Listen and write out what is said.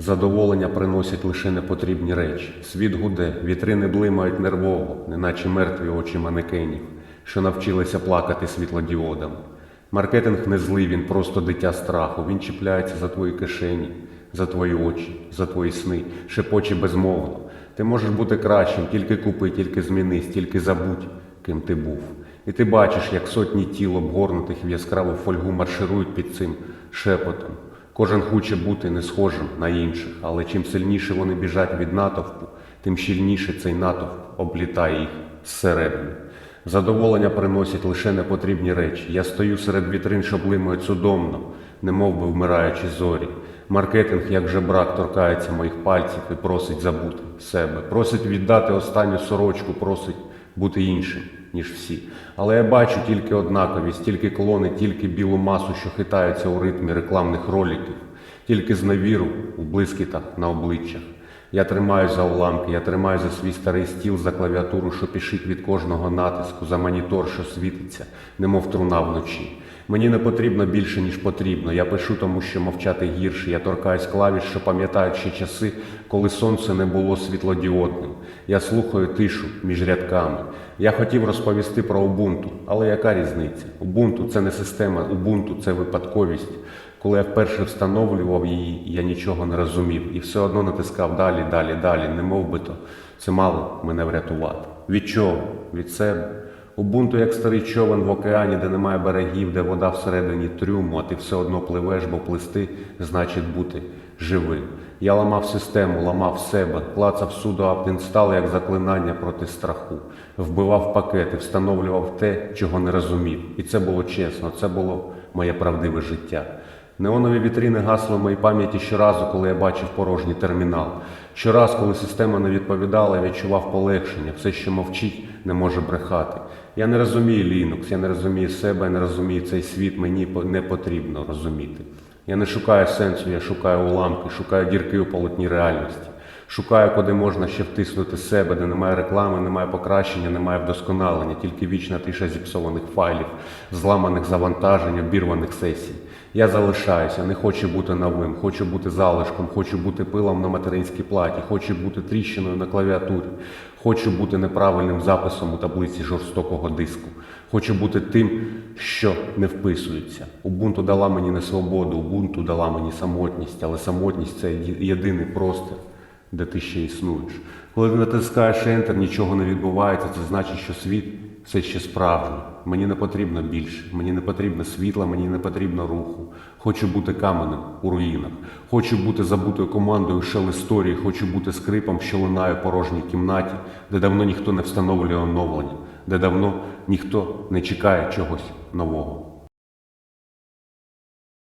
Задоволення приносять лише непотрібні речі. Світ гуде, вітрини блимають нервово, неначе мертві очі манекенів, що навчилися плакати світлодіодами. Маркетинг не злий, він просто дитя страху. Він чіпляється за твої кишені, за твої очі, за твої сни, шепоче безмовно. Ти можеш бути кращим, тільки купи, тільки змінись, тільки забудь, ким ти був. І ти бачиш, як сотні тіл, обгорнутих в яскраву фольгу, марширують під цим шепотом. Кожен хоче бути не схожим на інших, але чим сильніше вони біжать від натовпу, тим щільніше цей натовп облітає їх зсередини. Задоволення приносять лише непотрібні речі. Я стою серед вітрин, що блимають судомно, немов би вмираючі зорі. Маркетинг, як жебрак, торкається моїх пальців і просить забути себе, просить віддати останню сорочку, просить бути іншим, ніж всі. Але я бачу тільки однаковість, тільки клони, тільки білу масу, що хитаються у ритмі рекламних роликів, тільки зневіру у блискітах на обличчях. Я тримаю за уламки, я тримаю за свій старий стіл, за клавіатуру, що пішить від кожного натиску, за монітор, що світиться, немов труна вночі. Мені не потрібно більше, ніж потрібно. Я пишу, тому що мовчати гірше. Я торкаюсь клавіш, що пам'ятають ще часи, коли сонце не було світлодіодним. Я слухаю тишу між рядками. Я хотів розповісти про Убунту, але яка різниця? Убунту це не система, Убунту це випадковість. Коли я вперше встановлював її, я нічого не розумів і все одно натискав далі, далі, далі, не мов би то це мало мене врятувати. Від чого? Від себе. Убунту як старий човен в океані, де немає берегів, де вода всередині трюму, а ти все одно пливеш, бо плисти значить бути живим. Я ламав систему, ламав себе, клацав суду Аптінстал як заклинання проти страху, вбивав пакети, встановлював те, чого не розумів. І це було чесно, це було моє правдиве життя. Неонові вітрини гасли в моїй пам'яті щоразу, коли я бачив порожній термінал. Щораз, коли система не відповідала, я відчував полегшення. Все, що мовчить, не може брехати. Я не розумію Linux, я не розумію себе, я не розумію цей світ, мені не потрібно розуміти. Я не шукаю сенсу, я шукаю уламки, шукаю дірки у полотні реальності. Шукаю, куди можна ще втиснути себе, де немає реклами, немає покращення, немає вдосконалення, тільки вічна тиша зіпсованих файлів, зламаних завантажень, обірваних сесій. Я залишаюся, не хочу бути новим, хочу бути залишком, хочу бути пилом на материнській платі, хочу бути тріщиною на клавіатурі, хочу бути неправильним записом у таблиці жорстокого диску, хочу бути тим, що не вписується. Убунту дала мені не свободу, Убунту дала мені самотність, але самотність це єдиний простір, де ти ще існуєш. Коли ти натискаєш Enter, нічого не відбувається, це значить, що світ все ще справжній. Мені не потрібно більше, мені не потрібно світла, мені не потрібно руху. Хочу бути каменем у руїнах. Хочу бути забутою командою шел історії, хочу бути скрипом, що лунає в порожній кімнаті, де давно ніхто не встановлює оновлення, де давно ніхто не чекає чогось нового.